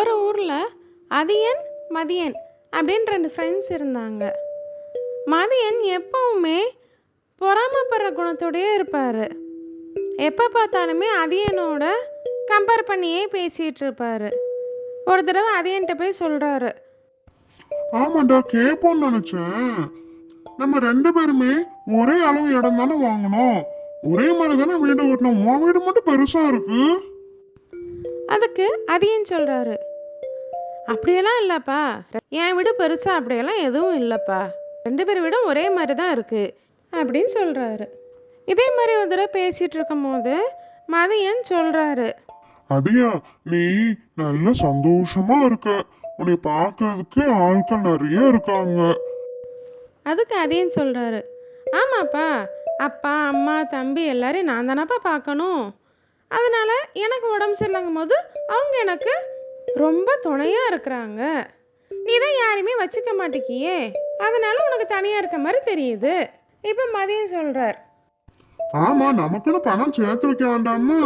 ஒரு ஊரில் அதியன் மதியன் அப்படின்னு ரெண்டு ஃப்ரெண்ட்ஸ் இருந்தாங்க. மதியன் எப்பவுமே பொறாமப்படுற குணத்தோடயே இருப்பார். எப்போ பார்த்தாலுமே அதியனோட கம்பேர் பண்ணியே பேசிகிட்டு இருப்பார். ஒரு தடவை அதியன்ட்ட போய் சொல்கிறாரு ஆமாண்டா கேட்போம்னு நினைச்சேன். நம்ம ரெண்டு பேருமே ஒரே அளவு இடம் தானே வாங்கணும் ஒரே மாதிரி தானே வீடு கட்டணும் உன் வீடு மட்டும் பெருசா இருக்கு. அதுக்கு அதியன் சொல்கிறாரு அப்படியெல்லாம் இல்லைப்பா. என் வீடு பெருசாக அப்படியெல்லாம் எதுவும் இல்லைப்பா. ரெண்டு பேர் வீடும் ஒரே மாதிரி தான் இருக்குது அப்படின்னு சொல்கிறாரு இதே மாதிரி ஒரு தடவை பேசிகிட்டு இருக்கும்போது மதியன் சொல்கிறாரு அதியா நீ நல்ல சந்தோஷமா இருக்க. உன்னை பார்க்கறதுக்கு ஆட்கள் நிறைய இருக்காங்க. அதுக்கு அதியன் சொல்கிறாரு ஆமாப்பா அப்பா அம்மா தம்பி எல்லாரையும் நான் தானப்பா பார்க்கணும். அதனால் எனக்கு உடம்பு சரியில்லைங்கும் போது அவங்க எனக்கு ரொம்ப துணையாக இருக்கிறாங்க. நீ தான் யாரையுமே வச்சுக்க மாட்டேக்கியே. அதனால் உனக்கு தனியாக இருக்க மாதிரி தெரியுது. இப்போ மதியம் சொல்கிறார் ஆமா நமக்குன்னு பணம் சேர்த்து வைக்க வேண்டாமா?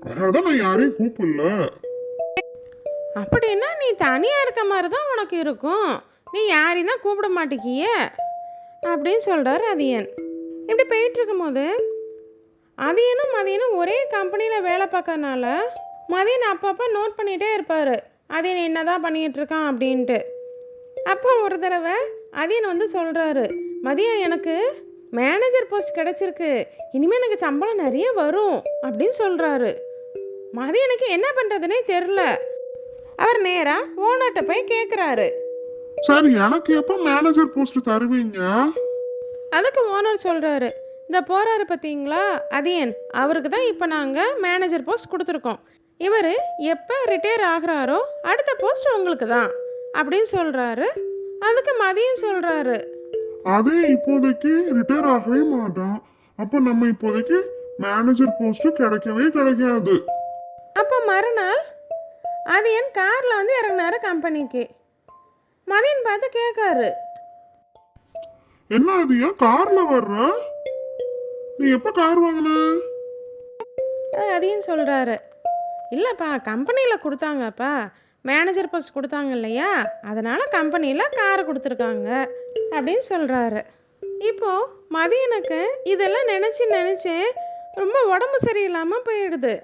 அதனாலதான் நான் யாரையும் கூப்பிடல. அப்படின்னா நீ தனியாக இருக்க மாதிரி தான் உனக்கு இருக்கும். நீ யாரையும் தான் கூப்பிட மாட்டேக்கியே. அப்படின்னு சொல்கிறார் அதியன். இப்படி போயிட்டு இருக்கும்போது அதியனும் மதியனும் ஒரே கம்பெனியில் வேலை பார்க்கறனால மதியன் அப்பப்போ நோட் பண்ணிகிட்டே இருப்பார். அதியன் என்ன தான் பண்ணிகிட்டு இருக்கான் அப்படின்ட்டு. அப்போ ஒரு தடவை அதியன் வந்து சொல்கிறாரு மதியம் எனக்கு மேனேஜர் போஸ்ட் கிடச்சிருக்கு. இனிமேல் எனக்கு சம்பளம் நிறைய வரும். அப்படின்னு சொல்கிறாரு மதியனுக்கு என்ன பண்ணுறதுனே தெரில அவர் நேராக ஓனர்கிட்ட போய் கேட்குறாரு சரி எனக்கு எப்ப மேனேஜர் போஸ்ட் தருவீங்க? அதுக்கு ஓனர் சொல்கிறாரு இந்த போகிறாரு பார்த்தீங்களா அதியன் அவருக்கு தான் இப்போ நாங்கள் மேனேஜர் போஸ்ட் கொடுத்துருக்கோம். இவர் எப்போ ரிட்டையர் ஆகுறாரோ அடுத்த போஸ்ட் உங்களுக்கு தான் அப்படின்னு சொல்கிறாரு அதுக்கு மதியம் சொல்கிறாரு அதே இப்போதைக்கு ரிட்டையர் ஆகவே மாட்டான். அப்போ நம்ம இப்போதைக்கு மேனேஜர் போஸ்ட் கிடைக்கவே கிடைக்காது. அப்போ மறுநாள் அதியன் காரில் வந்து இறங்கினாரு கம்பெனிக்கு மதியன் பார்த்து கேட்காரு. என்ன அது ஏன் கார்ல வர்ற? நீ எப்போ கார் வாங்கின? அதையும் சொல்கிறாரு இல்லைப்பா கம்பெனியில் கொடுத்தாங்கப்பா. மேனேஜர் போஸ்ட் கொடுத்தாங்க இல்லையா? அதனால் கம்பெனியில் கார் கொடுத்துருக்காங்க அப்படின்னு சொல்கிறாரு இப்போது மதியனுக்கு இதெல்லாம் நினச்சி நினச்சி ரொம்ப உடம்பு சரியில்லாமல் போயிடுது.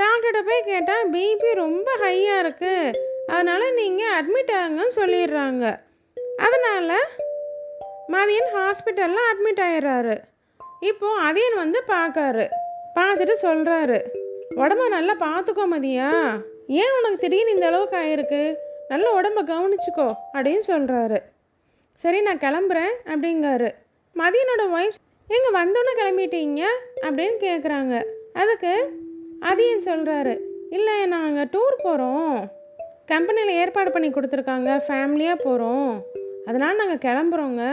டாக்டர்கிட்ட போய் கேட்டால் பிபி ரொம்ப ஹையாக இருக்குது அதனால் நீங்கள் அட்மிட் ஆகுங்கன்னு சொல்லிடுறாங்க. அதனால் மதியன் ஹாஸ்பிட்டலில் அட்மிட் ஆயிடுறாரு. இப்போ அதியன் வந்து பார்க்காரு. பார்த்துட்டு சொல்கிறாரு உடம்ப நல்லா பார்த்துக்கோ மதியா. ஏன் உனக்கு திடீர்னு இந்த அளவுக்கு ஆயிருக்கு? நல்ல உடம்ப கவனிச்சுக்கோ அப்படின்னு சொல்கிறாரு சரி நான் கிளம்புறேன் அப்படிங்காரு. மதியனோட ஒய்ஃப் எங்கே வந்தோன்னே கிளம்பிட்டீங்க? அப்படின்னு கேட்குறாங்க அதுக்கு அதியன் சொல்கிறாரு இல்லை நாங்கள் டூர் போகிறோம் கம்பெனியில் ஏற்பாடு பண்ணி கொடுத்துருக்காங்க. ஃபேமிலியாக போகிறோம் அதனால் நாங்கள் கிளம்புறோங்க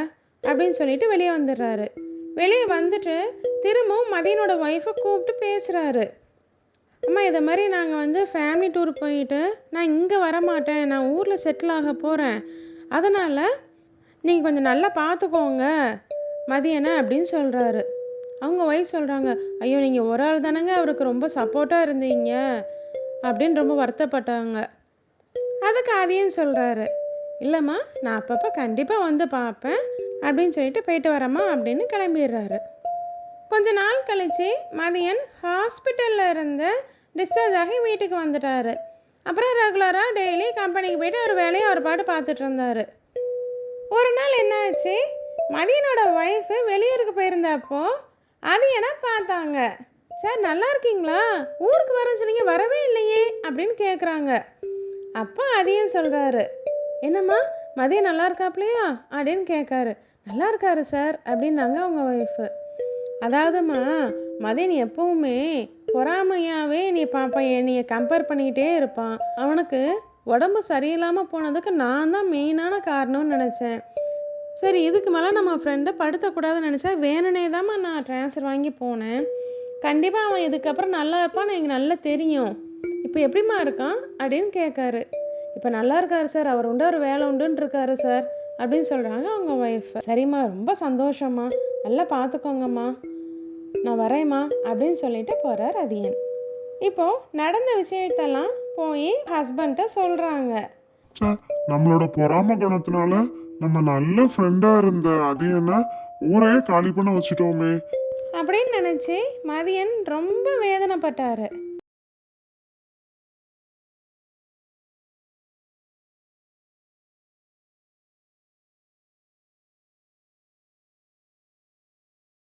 அப்படின்னு சொல்லிட்டு வெளியே வந்துடுறாரு. வெளியே வந்துட்டு திரும்பவும் மதியனோட ஒய்ஃபை கூப்பிட்டு பேசுகிறாரு அம்மா இதை மாதிரி நாங்கள் வந்து ஃபேமிலி டூர் போயிட்டு நான் இங்கே வரமாட்டேன். நான் ஊரில் செட்டில் ஆக போகிறேன் அதனால் நீங்கள் கொஞ்சம் நல்லா பார்த்துக்கோங்க மதியனை அப்படின்னு சொல்கிறாரு அவங்க ஒய்ஃப் சொல்கிறாங்க ஐயோ நீங்கள் ஒரு ஆள் தானங்க? அவருக்கு ரொம்ப சப்போர்ட்டாக இருந்தீங்க. அப்படின்னு ரொம்ப வருத்தப்பட்டாங்க. அதுக்கு அதையும் சொல்கிறாரு இல்லைம்மா நான் அப்பப்போ கண்டிப்பாக வந்து பார்ப்பேன் அப்படின்னு சொல்லிட்டு போயிட்டு வரேம்மா அப்படின்னு கிளம்பிடுறாரு. கொஞ்ச நாள் கழித்து மதியன் ஹாஸ்பிட்டலில் இருந்து டிஸ்சார்ஜ் ஆகி வீட்டுக்கு வந்துட்டார். அப்புறம் ரெகுலராக டெய்லி கம்பெனிக்கு போயிட்டு ஒரு வேலையை அவர் பாட்டு பார்த்துட்டு இருந்தார். ஒரு நாள் என்னாச்சு? மதியனோட ஒய்ஃபு வெளியூருக்கு போயிருந்தப்போ அதையனை பார்த்தாங்க. சார் நல்லா இருக்கீங்களா? ஊருக்கு வரேன்னு சொன்னீங்க வரவே இல்லையே அப்படின்னு கேட்குறாங்க அப்போ அதையும் சொல்கிறாரு என்னம்மா மதியம் நல்லா இருக்காப்லையா அப்படின்னு கேட்காரு. நல்லா இருக்காரு சார் அப்படின்னாங்க அவங்க ஒய்ஃபு அதாவதும்மா மதியன் எப்பவுமே பொறாமையாகவே நீ பார்ப்பேன் என்னைய கம்பேர் பண்ணிக்கிட்டே இருப்பான். அவனுக்கு உடம்பு சரியில்லாமல் போனதுக்கு நான் தான் மெயினான காரணம்னு நினச்சேன். சரி இதுக்கு மேலே நம்ம ஃப்ரெண்டை படுத்தக்கூடாதுன்னு நினச்சா வேணுனே தான் நான் ட்ரான்ஸ்ஃபர் வாங்கி போனேன். கண்டிப்பாக அவன் இதுக்கப்புறம் நல்லா இருப்பான்னு எனக்கு நல்லா தெரியும். இப்போ எப்படிம்மா இருக்கான்? அப்படின்னு கேட்காரு. இப்போ நல்லா இருக்காரு சார். அவர் உண்டு ஒரு வேலை உண்டுன்னு இருக்காரு சார் அப்படின்னு சொல்கிறாங்க அவங்க ஒய்ஃப் சரிம்மா ரொம்ப சந்தோஷம்மா. நல்லா பார்த்துக்கோங்கம்மா நான் வரேம்மா அப்படின்னு சொல்லிட்டு போகிறார் அதியன் இப்போது நடந்த விஷயத்தெல்லாம் போய் ஹஸ்பண்ட்ட சொல்கிறாங்க நம்மளோட பொறாம குணத்தினால நம்ம நல்ல ஃப்ரெண்டா இருந்த அது என்ன ஊரையே காலி பண்ண வச்சுட்டோமே. அப்படின்னு நினச்சி மதியன் ரொம்ப வேதனைப்பட்டாரு.